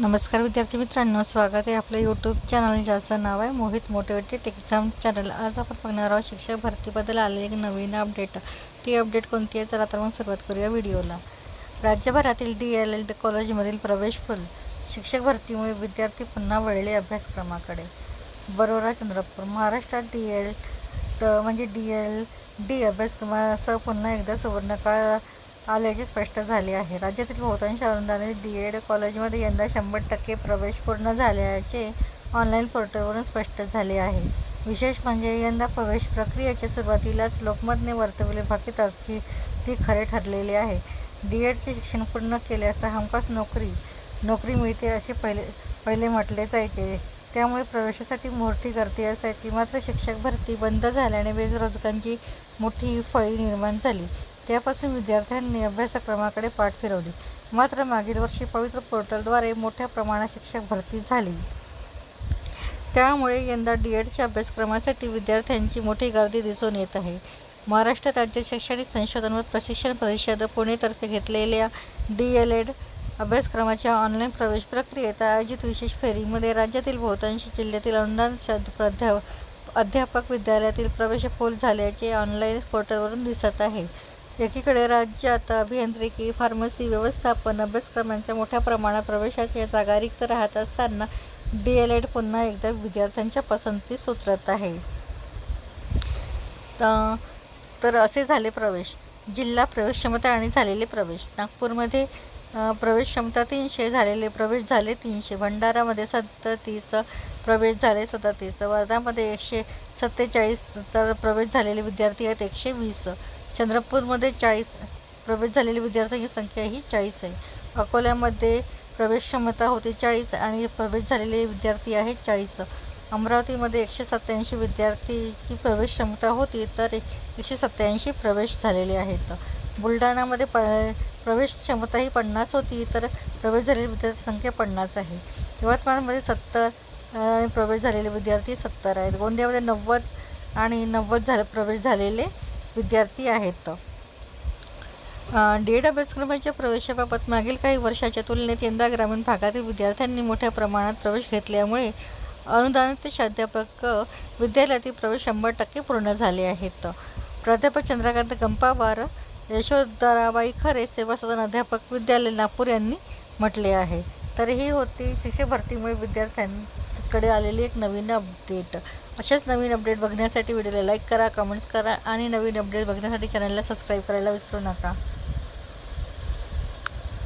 नमस्कार विद्यार्थी मित्रांनो स्वागत आहे आपलं यूट्यूब चॅनल ज्याचं नाव आहे मोहित मोटिवेटेड एक्झाम चॅनल आज आपण बघणार आहोत शिक्षक भरतीबद्दल आलेली एक नवीन अपडेट ती अपडेट कोणती आहे? चला तर मग सुरुवात करूया व्हिडिओला राज्यभरातील डी एल एल कॉलेजमधील प्रवेश फुल. शिक्षक भरतीमुळे विद्यार्थी पुन्हा वळले अभ्यासक्रमाकडे. बरोरा चंद्रपूर. महाराष्ट्रात डी एल म्हणजे डी एल डी अभ्यासक्रमासह पुन्हा एकदा सुवर्णकाळ आल्याचे स्पष्ट झाले आहे. राज्यातील बहुतांश अनुदानित डी एड कॉलेजमध्ये यंदा शंभर टक्के प्रवेश पूर्ण झाल्याचे ऑनलाईन पोर्टलवरून स्पष्ट झाले आहे. विशेष म्हणजे यंदा प्रवेश प्रक्रियेच्या सुरुवातीलाच लोकमतने वर्तवले बाकी अर्थी ती खरे ठरलेले आहे. डी एडचे शिक्षण पूर्ण केल्यास हमखास नोकरी नोकरी मिळते असे पहिले पहिले म्हटले जायचे. त्यामुळे प्रवेशासाठी मोठी गर्दी असायची. मात्र शिक्षक भरती बंद झाल्याने बेरोजगारांची मोठी फळी निर्माण झाली. त्यापासून विद्यार्थ्यांनी अभ्यासक्रमाकडे पाठ फिरवली. मात्र मागील वर्षी पवित्र पोर्टलद्वारे मोठ्या प्रमाणात शिक्षक भरती झाली. त्यामुळे यंदा डी एडच्या अभ्यासक्रमासाठी विद्यार्थ्यांची मोठी गर्दी दिसून येत आहे. महाराष्ट्र राज्य शैक्षणिक संशोधन व प्रशिक्षण परिषद पुणेतर्फे घेतलेल्या डी एल एड अभ्यासक्रमाच्या ऑनलाईन प्रवेश प्रक्रियेत आयोजित विशेष फेरीमध्ये राज्यातील बहुतांश जिल्ह्यातील अनुदान प्राध्या अध्यापक विद्यालयातील प्रवेश फोल झाल्याचे ऑनलाईन पोर्टलवरून दिसत आहे. एकीकडे राज्यात अभियांत्रिकी फार्मसी व्यवस्थापन अभ्यासक्रमांच्या मोठ्या प्रमाणात प्रवेशाच्या जागा रिक्त राहत असताना डी एल एड पुन्हा एकदा विद्यार्थ्यांच्या पसंतीस उतरत आहे. तर असे झाले प्रवेश. जिल्हा प्रवेश क्षमता आणि झालेले प्रवेश. नागपूरमध्ये प्रवेश क्षमता तीनशे झालेले प्रवेश झाले तीनशे. भंडारामध्ये सदतीस प्रवेश झाले सदतीस. वर्धामध्ये एकशे सत्तेचाळीस तर प्रवेश झालेले विद्यार्थी आहेत एकशे वीस. चंद्रपूरमध्ये चाळीस प्रवेश झालेली विद्यार्थ्यांची संख्या ही चाळीस आहे. अकोल्यामध्ये प्रवेश क्षमता होती चाळीस आणि प्रवेश झालेले विद्यार्थी आहेत चाळीस. अमरावतीमध्ये एकशे सत्त्याऐंशी विद्यार्थीची प्रवेश क्षमता होती तर एकशे सत्त्याऐंशी प्रवेश झालेले आहेत. बुलढाणामध्ये प प्रवेश क्षमता ही पन्नास होती तर प्रवेश झालेली विद्यार्थी संख्या पन्नास आहे. यवतमाळमध्ये सत्तर प्रवेश झालेले विद्यार्थी सत्तर आहेत. गोंदियामध्ये नव्वद आणि नव्वद झाले प्रवेश झालेले विद्यार्थी आहेत. डी एड अभ्यासक्रमाच्या प्रवेशाबाबत मागील काही वर्षाच्या तुलनेत यंदा ग्रामीण भागातील विद्यार्थ्यांनी मोठ्या प्रमाणात प्रवेश घेतल्यामुळे अनुदानित प्राध्यापक विद्यालयातील प्रवेश शंभर टक्के पूर्ण झाले आहेत. प्राध्यापक चंद्रकांत गंपावार यशोधराबाई खरे सेवा सदन अध्यापक विद्यालय नागपूर यांनी म्हटले आहे. तर ही होती शिष्यभरतीमुळे विद्यार्थ्यांनी कडे आलेली एक नवीन अपडेट अशाच नवीन अपडेट बघण्यासाठी व्हिडिओला लाईक करा कमेंट्स करा आणि नवीन अपडेट बघण्यासाठी चॅनलला सबस्क्राईब करायला विसरू नका.